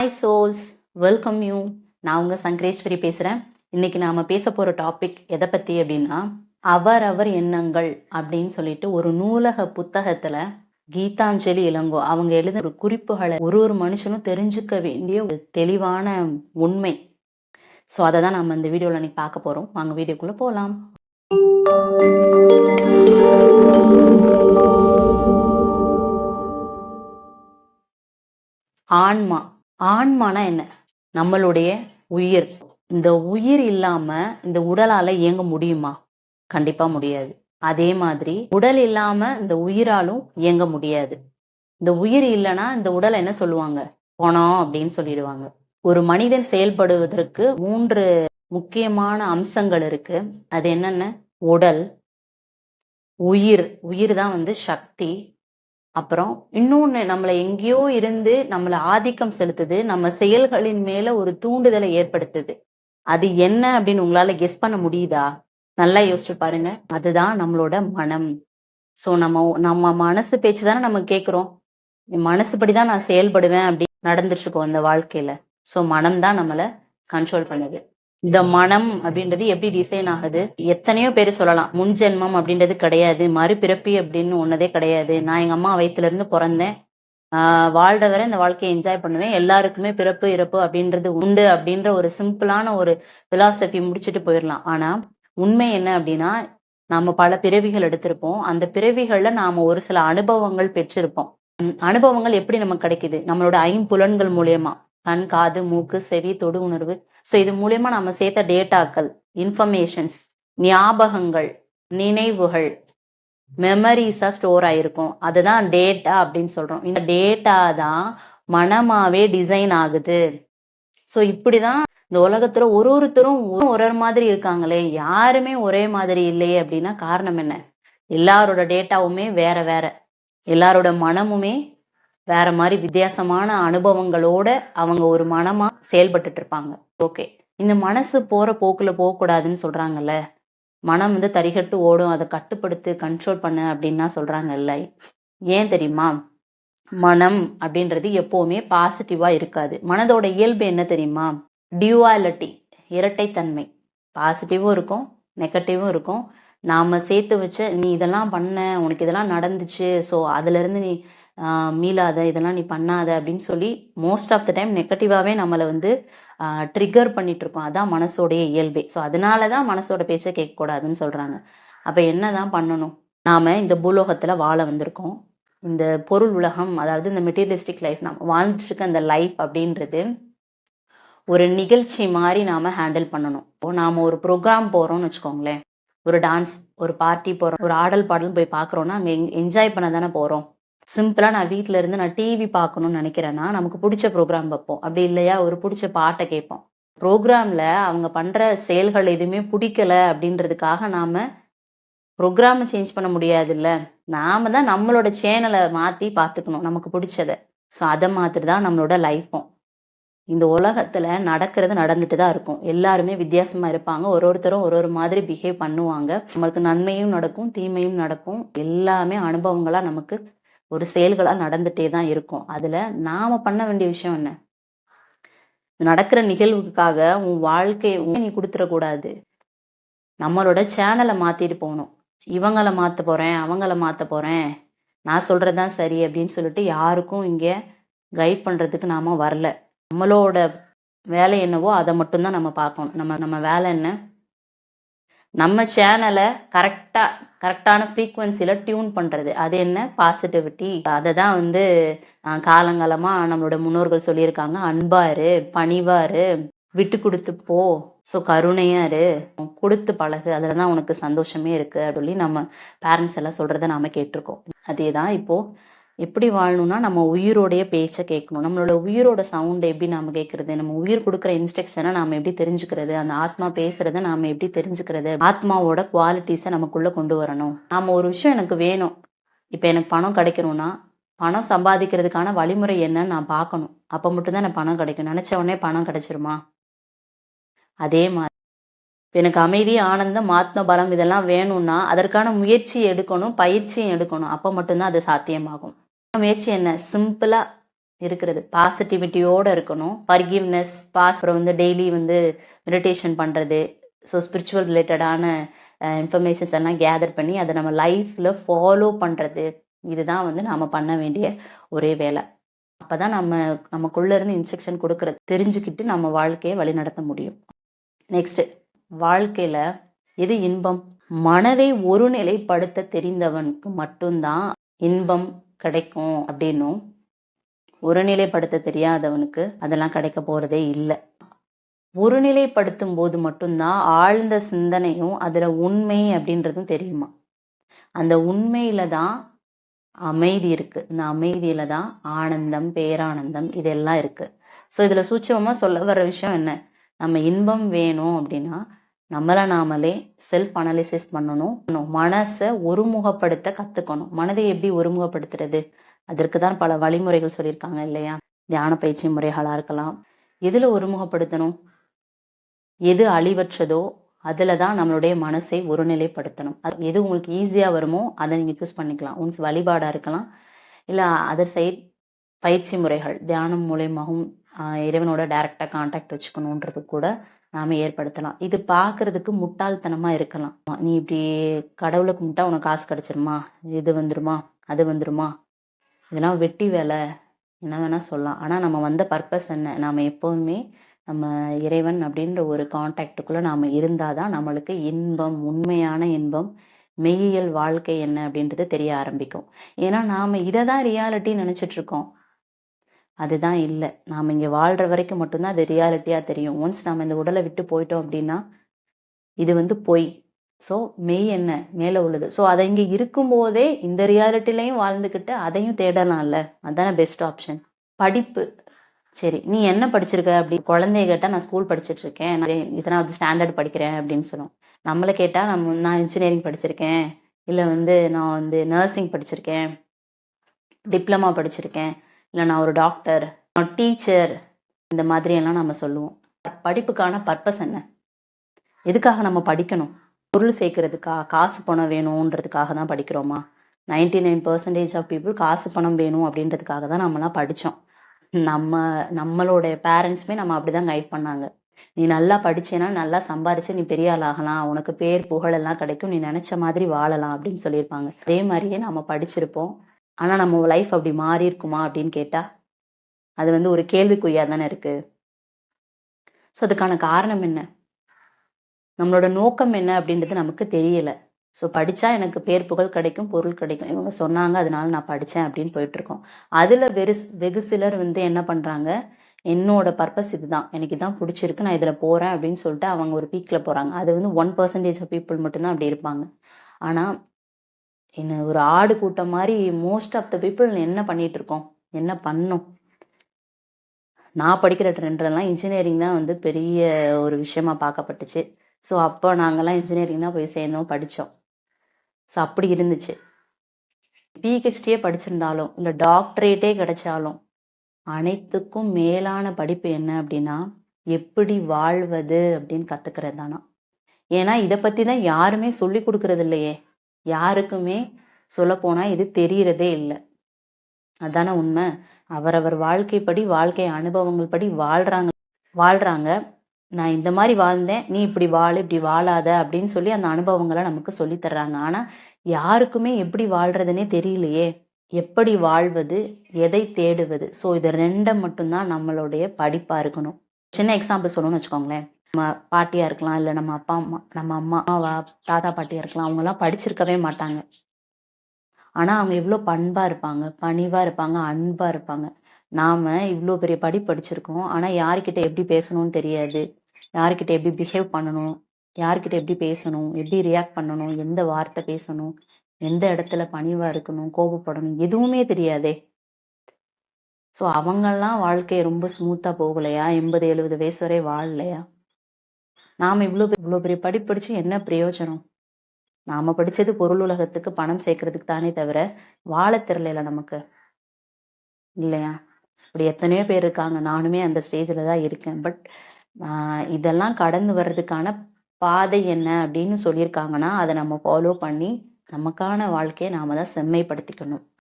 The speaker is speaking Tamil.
ஹாய் சோல்ஸ் வெல்கம் யூ நான் உங்கள் சங்கரேஸ்வரி பேசுகிறேன் இன்னைக்கு நாம் பேச போகிற டாபிக் எதை பற்றி அப்படின்னா அவரவர் எண்ணங்கள் அப்படின்னு சொல்லிட்டு ஒரு நூலக புத்தகத்தில் கீதாஞ்சலி இளங்கோ அவங்க எழுதின ஒரு குறிப்புகளை ஒரு ஒரு மனுஷனும் தெரிஞ்சுக்க வேண்டிய ஒரு தெளிவான உண்மை. ஸோ அதை தான் நம்ம இந்த வீடியோவில் இன்னைக்கு பார்க்க போகிறோம் வாங்க வீடியோக்குள்ளே போகலாம் ஆன்மா. ஆன்மானா என்ன? நம்மளுடைய உயிர். இந்த உயிர் இல்லாம இந்த உடலால இயங்க முடியுமா? கண்டிப்பா முடியாது. அதே மாதிரி உடல் இல்லாம இந்த உயிராலும் இயங்க முடியாது. இந்த உயிர் இல்லைன்னா இந்த உடலை என்ன சொல்லுவாங்க? பணம் அப்படின்னு சொல்லிடுவாங்க. ஒரு மனிதன் செயல்படுவதற்கு மூன்று முக்கியமான அம்சங்கள் இருக்கு. அது என்னென்ன? உடல் உயிர். உயிர் தான் வந்து சக்தி. அப்புறம் இன்னொன்னு நம்மளை எங்கேயோ இருந்து நம்மளை ஆதிக்கம் செலுத்துது நம்ம செயல்களின் மேல ஒரு தூண்டுதலை ஏற்படுத்துது. அது என்ன அப்படின்னு உங்களால கெஸ் பண்ண முடியுதா? நல்லா யோசிச்சு பாருங்க. அதுதான் நம்மளோட மனம். ஸோ நம்ம நம்ம மனசு பேச்சு தானே நம்ம கேட்குறோம். மனசுபடி தான் நான் செயல்படுவேன் அப்படி நடந்துட்டு இருக்கோம் இந்த வாழ்க்கையில. ஸோ மனம் தான் நம்மளை கண்ட்ரோல் பண்ணுது. இந்த மனம் அப்படின்றது எப்படி டிசைன் ஆகுது? எத்தனையோ பேர் சொல்லலாம் முன்ஜென்மம் அப்படின்றது கிடையாது மறுபிறப்பி அப்படின்னு ஒன்னதே கிடையாது. நான் எங்க அம்மா வயித்துல இருந்து பிறந்தேன். ஆஹ் வாழ்ற வரை இந்த வாழ்க்கையை என்ஜாய் பண்ணுவேன். எல்லாருக்குமே பிறப்பு இறப்பு அப்படின்றது உண்டு அப்படின்ற ஒரு சிம்பிளான ஒரு பிலாசபி முடிச்சுட்டு போயிடலாம் ஆனா உண்மை என்ன அப்படின்னா நாம பல பிறவிகள் எடுத்திருப்போம். அந்த பிறவிகள்ல நாம ஒரு சில அனுபவங்கள் பெற்றிருப்போம். அனுபவங்கள் எப்படி நமக்கு கிடைக்குது? நம்மளோட ஐம்புலன்கள் மூலியமா. கண் காது மூக்கு செவி தொடு உணர்வு. ஸோ இது மூலியமா நம்ம சேர்த்த டேட்டாக்கள் இன்ஃபர்மேஷன்ஸ் ஞாபகங்கள் நினைவுகள் மெமரிஸாக ஸ்டோர் ஆகிருக்கும் அதுதான் டேட்டா அப்படின்னு சொல்றோம். இந்த டேட்டா தான் மனமாவே டிசைன் ஆகுது. ஸோ இப்படிதான் இந்த உலகத்துல ஒரு ஒருத்தரும் ஒரு ஒரு மாதிரி இருக்காங்களே. யாருமே ஒரே மாதிரி இல்லையே அப்படின்னா காரணம் என்ன? எல்லாரோட டேட்டாவுமே வேற வேற. எல்லாரோட மனமுமே வேற மாதிரி வித்தியாசமான அனுபவங்களோட அவங்க ஒரு மனமா செயல்பட்டுட்டு இருப்பாங்க ஓகே. இந்த மனசு போற போக்குல போகக்கூடாதுன்னு சொல்றாங்கல்ல. மனம் வந்து தரிகட்டு ஓடும். அதை கட்டுப்படுத்து கண்ட்ரோல் பண்ணு அப்படின்னா சொல்கிறாங்கல்ல ஏன் தெரியுமா? மனம் அப்படின்றது எப்போவுமே பாசிட்டிவா இருக்காது. மனதோட இயல்பு என்ன தெரியுமா? டியூவாலிட்டி இரட்டைத்தன்மை. பாசிட்டிவும் இருக்கும் நெகட்டிவும் இருக்கும். நாம சேர்த்து வச்ச நீ இதெல்லாம் பண்ண உனக்கு இதெல்லாம் நடந்துச்சு. ஸோ அதுல இருந்து நீ மீளாத இதெல்லாம் நீ பண்ணாத அப்படின்னு சொல்லி மோஸ்ட் ஆஃப் த டைம் நெகட்டிவாகவே நம்மளை வந்து ட்ரிகர் பண்ணிட்டு இருக்கோம் அதான் மனசோடைய இயல்பே. ஸோ அதனால தான் மனசோட பேச்சை கேட்கக்கூடாதுன்னு சொல்கிறாங்க அப்போ என்ன தான் பண்ணணும்? நாம் இந்த பூலோகத்தில் வாழ வந்திருக்கோம். இந்த பொருள் உலகம் அதாவது இந்த மெட்டீரியலிஸ்டிக் லைஃப் நம்ம வாழ்ந்துட்டுருக்க இந்த லைஃப் அப்படின்றது ஒரு நிகழ்ச்சி மாதிரி நாம் ஹேண்டில் பண்ணணும். இப்போ நாம ஒரு ப்ரோக்ராம் போகிறோம்னு வச்சுக்கோங்களேன். ஒரு டான்ஸ் ஒரு பார்ட்டி போகிறோம் ஒரு ஆடல் பாடல் போய் பார்க்குறோன்னா அங்கே என்ஜாய் பண்ண தானே போகிறோம் சிம்பிளாக நான் வீட்டில் இருந்து நான் டிவி பார்க்கணும்னு நினைக்கிறேன்னா நமக்கு பிடிச்ச ப்ரோக்ராம் வைப்போம். அப்படி இல்லையா ஒரு பிடிச்ச பாட்டை கேட்போம். ப்ரோக்ராமில் அவங்க பண்ணுற செயல்கள் எதுவுமே பிடிக்கல அப்படின்றதுக்காக நாம் ப்ரோக்ராமை சேஞ்ச் பண்ண முடியாதுல்ல. நாம தான் நம்மளோட சேனலை மாற்றி பார்த்துக்கணும் நமக்கு பிடிச்சதை. ஸோ அதை மாதிரி தான் நம்மளோட லைஃப்பும் இந்த உலகத்தில் நடக்கிறது நடந்துட்டு தான் இருக்கும். எல்லாருமே வித்தியாசமாக இருப்பாங்க. ஒரு ஒருத்தரும் ஒரு ஒரு மாதிரி பிஹேவ் பண்ணுவாங்க. நம்மளுக்கு நன்மையும் நடக்கும் தீமையும் நடக்கும். எல்லாமே அனுபவங்களாக நமக்கு ஒரு செயல்களா நடந்துட்டே தான் இருக்கும். அதுல நாம பண்ண வேண்டிய விஷயம் என்ன? நடக்கிற நிகழ்வுக்காக உன் வாழ்க்கையை நீ கொடுத்துடக்கூடாது நம்மளோட சேனலை மாத்திட்டு போகணும். இவங்களை மாத்த போறேன் அவங்கள மாத்த போறேன். நான் சொல்றதுதான் சரி அப்படின்னு சொல்லிட்டு யாருக்கும் இங்க கைட் பண்றதுக்கு நாம வரல. நம்மளோட வேலை என்னவோ அதை மட்டும்தான் நம்ம பார்க்கணும். நம்ம நம்ம வேலை என்ன? நம்ம சேனலை கரெக்டாக கரெக்டான ஃப்ரீக்குவென்சியில் டியூன் பண்ணுறது அது என்ன? பாசிட்டிவிட்டி அதை தான் வந்து காலங்காலமாக நம்மளோட முன்னோர்கள் சொல்லியிருக்காங்க. அன்பாரு பணிவாரு விட்டு கொடுத்து போ. ஸோ கருணையாரு கொடுத்து பழகு. அதுல தான் உனக்கு சந்தோஷமே இருக்கு அப்படின்னு சொல்லி நம்ம பேரண்ட்ஸ் எல்லாம் சொல்கிறத நாம் கேட்டிருக்கோம். அதே தான் இப்போது எப்படி வாழணும்னா நம்ம உயிரோடைய பேச்சை கேட்கணும். நம்மளோட உயிரோட சவுண்ட் எப்படி நாம கேட்கறது? நம்ம உயிர் கொடுக்குற இன்ஸ்ட்ரக்ஷனை நாம எப்படி தெரிஞ்சுக்கிறது? அந்த ஆத்மா பேசுறத நாம எப்படி தெரிஞ்சுக்கிறது? ஆத்மாவோட குவாலிட்டிஸை நமக்குள்ள கொண்டு வரணும். நாம ஒரு விஷயம் எனக்கு வேணும். இப்போ எனக்கு பணம் கிடைக்கணும்னா பணம் சம்பாதிக்கிறதுக்கான வழிமுறை என்னன்னு நான் பார்க்கணும். அப்போ மட்டும்தான் எனக்கு பணம் கிடைக்கும். நினைச்ச உடனே பணம் கிடைச்சிருமா? அதே மாதிரி எனக்கு அமைதி ஆனந்தம் ஆத்ம பலம் இதெல்லாம் வேணும்னா அதற்கான முயற்சி எடுக்கணும் பயிற்சியும் எடுக்கணும். அப்போ மட்டும்தான் அது சாத்தியமாகும். முயற்சி என்ன சிம்பிளா இருக்கிறது. பாசிட்டிவிட்டியோட இருக்கணும். பர்கிவ்னஸ் பாஸ் அப்புறம் வந்து டெய்லி வந்து மெடிடேஷன் பண்ணுறது ஸோ ஸ்பிரிச்சுவல் ரிலேட்டடான இன்ஃபர்மேஷன்ஸ் எல்லாம் கேதர் பண்ணி அதை நம்ம லைஃப்பில் ஃபாலோ பண்ணுறது இதுதான் வந்து நாம் பண்ண வேண்டிய ஒரே வேலை. அப்போ தான் நம்ம நமக்குள்ளே இருந்து இன்ஸ்ட்ரக்ஷன் கொடுக்குறது. தெரிஞ்சுக்கிட்டு நம்ம வாழ்க்கையை வழிநடத்த முடியும். நெக்ஸ்ட்டு வாழ்க்கையில் எது இன்பம்? மனதை ஒருநிலைப்படுத்த தெரிந்தவனுக்கு மட்டும்தான் இன்பம் கிடைக்கும் அப்படின்னும் ஒருநிலைப்படுத்த தெரியாதவனுக்கு அதெல்லாம் கிடைக்க போகிறதே இல்லை. ஒருநிலைப்படுத்தும் போது மட்டும்தான் ஆழ்ந்த சிந்தனையும் அதில் உண்மை அப்படின்றதும் தெரியுமா? அந்த உண்மையில தான் அமைதி இருக்கு. இந்த அமைதியில தான் ஆனந்தம் பேரானந்தம் இதெல்லாம் இருக்கு. ஸோ இதில் சூட்சமாக சொல்ல வர விஷயம் என்ன? நம்ம இன்பம் வேணும் அப்படின்னா நம்மளை நாமளே செல்ஃப் அனலிசிஸ் பண்ணணும். மனசை ஒருமுகப்படுத்த கற்றுக்கணும் மனதை எப்படி ஒருமுகப்படுத்துறது? அதற்கு தான் பல வழிமுறைகள் சொல்லியிருக்காங்க இல்லையா? தியான பயிற்சி முறைகளாக இருக்கலாம். எதில் ஒருமுகப்படுத்தணும்? எது அழிவற்றதோ அதில் தான் நம்மளுடைய மனசை ஒருநிலைப்படுத்தணும். அது எது உங்களுக்கு ஈஸியாக வருமோ அதை நீங்கள் சூஸ் பண்ணிக்கலாம். உன்ஸ் வழிபாடாக இருக்கலாம். இல்லை அதர் சைட் பயிற்சி முறைகள் தியானம் மூலயமாகவும் இறைவனோட டைரெக்டாக காண்டாக்ட் வச்சுக்கணுன்றது கூட நாம் ஏற்படுத்தலாம். இது பார்க்கறதுக்கு முட்டாள்தனமாக இருக்கலாம். நீ இப்படி கடவுளை கும்பிட்டா உனக்கு காசு கிடச்சிருமா? இது வந்துருமா? அது வந்துருமா? இதெல்லாம் வெட்டி வேலை. என்ன வேணால் சொல்லலாம். ஆனால் நம்ம வந்த பர்பஸ் என்ன? நாம் எப்போவுமே நம்ம இறைவன் அப்படின்ற ஒரு காண்டாக்டுக்குள்ளே நாம் இருந்தால் தான் நம்மளுக்கு இன்பம் உண்மையான இன்பம் மெய்யியல் வாழ்க்கை என்ன அப்படின்றது தெரிய ஆரம்பிக்கும். ஏன்னா நாம் இதை தான் ரியாலிட்டின்னு நினச்சிட்ருக்கோம் அதுதான் இல்லை. நாம் இங்கே வாழ்கிற வரைக்கும் மட்டும்தான் அது ரியாலிட்டியாக தெரியும். ஒன்ஸ் நாம் இந்த உடலை விட்டு போயிட்டோம் அப்படின்னா இது வந்து பொய். ஸோ மெய் என்ன? மேலே உள்ளது. ஸோ அதை இங்கே இருக்கும்போதே இந்த ரியாலிட்டிலையும் வாழ்ந்துக்கிட்டு அதையும் தேடலாம்ல. அதுதானே பெஸ்ட் ஆப்ஷன் படிப்பு. சரி நீ என்ன படிச்சிருக்க அப்படி? குழந்தைய கேட்டால் நான் ஸ்கூல் படிச்சுட்டு இருக்கேன். நான் இதனாவது ஸ்டாண்டர்ட் படிக்கிறேன் அப்படின்னு சொல்லுவோம். நம்மளை கேட்டால் நம்ம நான் இன்ஜினியரிங் படிச்சிருக்கேன். இல்லை வந்து நான் வந்து நர்சிங் படிச்சிருக்கேன். டிப்ளமா படிச்சிருக்கேன். இல்லை நான் ஒரு டாக்டர் நான் டீச்சர் இந்த மாதிரியெல்லாம் நம்ம சொல்லுவோம். படிப்புக்கான பர்பஸ் என்ன? எதுக்காக நம்ம படிக்கணும்? பொருள் சேர்க்கறதுக்கா? காசு பணம் வேணுன்றதுக்காக தான் படிக்கிறோமா? Ninety nine percentage of people காசு பணம் வேணும் அப்படின்றதுக்காக தான் நம்மலாம் படித்தோம் நம்ம நம்மளோட பேரண்ட்ஸுமே நம்ம அப்படி தான் கைட் பண்ணாங்க. நீ நல்லா படிச்சேன்னா நல்லா சம்பாரிச்சு நீ பெரிய ஆள் ஆகலாம் உனக்கு பேர் புகழெல்லாம் கிடைக்கும். நீ நினைச்ச மாதிரி வாழலாம் அப்படின்னு சொல்லியிருப்பாங்க. அதே மாதிரியே நம்ம படிச்சிருப்போம். ஆனால் நம்ம லைஃப் அப்படி மாறி இருக்குமா அப்படின்னு கேட்டால் அது வந்து ஒரு கேள்விக்குறியாக தானே இருக்குது ஸோ அதுக்கான காரணம் என்ன? நம்மளோட நோக்கம் என்ன அப்படின்றது நமக்கு தெரியலை. ஸோ படித்தா எனக்கு பேர் புகழ் கிடைக்கும் பொருள் கிடைக்கும். இவங்க சொன்னாங்க அதனால நான் படித்தேன் அப்படின்னு போயிட்டுருக்கோம் அதில் வெறு வெகு சிலர் வந்து என்ன பண்ணுறாங்க என்னோட பர்பஸ் இதுதான். எனக்கு இதான் பிடிச்சிருக்கு நான் இதில் போகிறேன் அப்படின்னு சொல்லிட்டு அவங்க ஒரு பீக்கில் போகிறாங்க அது வந்து ஒன் பர்சன்டேஜ் ஆஃப் பீப்புள் மட்டும்தான் அப்படி இருப்பாங்க. ஆனால் என்ன ஒரு ஆடு கூட்டம் மாதிரி மோஸ்ட் ஆஃப் த பீப்புள் என்ன பண்ணிட்டு இருக்கோம்? என்ன பண்ணும்? நான் படிக்கிற ட்ரெண்ட்லலாம் இன்ஜினியரிங் தான் வந்து பெரிய ஒரு விஷயமா பார்க்கப்பட்டுச்சு. ஸோ அப்போ நாங்கள்லாம் இன்ஜினியரிங் தான் போய் சேர்ந்தோம் படித்தோம் ஸோ அப்படி இருந்துச்சு. பிஹெச்டியே படிச்சிருந்தாலும் இல்லை டாக்டரேட்டே கிடைச்சாலும் அனைத்துக்கும் மேலான படிப்பு என்ன அப்படின்னா எப்படி வாழ்வது அப்படின்னு கற்றுக்கிறது தானா? ஏன்னா இதை பற்றி தான் யாருமே சொல்லி கொடுக்கறது இல்லையே. யாருக்குமே சொல்லப்போனால் இது தெரியறதே இல்லை. அதானே உண்மை. அவரவர் வாழ்க்கைப்படி வாழ்க்கை அனுபவங்கள் படி வாழ்கிறாங்க வாழ்கிறாங்க நான் இந்த மாதிரி வாழ்ந்தேன். நீ இப்படி வாழ் இப்படி வாழாத அப்படின்னு சொல்லி அந்த அனுபவங்களை நமக்கு சொல்லித் தர்றாங்க. ஆனால் யாருக்குமே எப்படி வாழ்கிறதுனே தெரியலையே. எப்படி வாழ்வது எதை தேடுவது? ஸோ இது ரெண்டை மட்டும்தான் நம்மளுடைய படிப்பாக இருக்கணும். சின்ன எக்ஸாம்பிள் சொல்லணும்னு வச்சுக்கோங்களேன். நம்ம பாட்டியாக இருக்கலாம் இல்லை நம்ம அப்பா அம்மா நம்ம அம்மா அம்மாவா தாத்தா பாட்டியாக இருக்கலாம் அவங்கெல்லாம் படிச்சிருக்கவே மாட்டாங்க. ஆனால் அவங்க எவ்வளோ பண்பாக இருப்பாங்க பணிவாக இருப்பாங்க அன்பாக இருப்பாங்க. நாம் இவ்வளோ பெரிய படி படிச்சிருக்கோம் ஆனால் யார்கிட்ட எப்படி பேசணும்னு தெரியாது. யார்கிட்ட எப்படி பிஹேவ் பண்ணணும் யார்கிட்ட எப்படி பேசணும் எப்படி ரியாக்ட் பண்ணணும் எந்த வார்த்தை பேசணும் எந்த இடத்துல பணிவாக இருக்கணும் கோபப்படணும் எதுவுமே தெரியாதே. ஸோ அவங்கெல்லாம் வாழ்க்கையை ரொம்ப ஸ்மூத்தாக போகலையா? எண்பது எழுபது வயசு வரை வாழலையா? நாம் இவ்வளோ இவ்வளோ பெரிய படிப்பு என்ன பிரயோஜனம்? நாம் படித்தது பொருள் உலகத்துக்கு பணம் சேர்க்கறதுக்கு தானே தவிர வாழ தெரியல நமக்கு. இல்லையா? இப்படி எத்தனையோ பேர் இருக்காங்க. நானுமே அந்த ஸ்டேஜில் தான் இருக்கேன். பட் இதெல்லாம் கடந்து வர்றதுக்கான பாதை என்ன அப்படின்னு சொல்லியிருக்காங்கன்னா அதை நம்ம ஃபாலோ பண்ணி நமக்கான வாழ்க்கையை நாம தான் செம்மைப்படுத்திக்கணும்.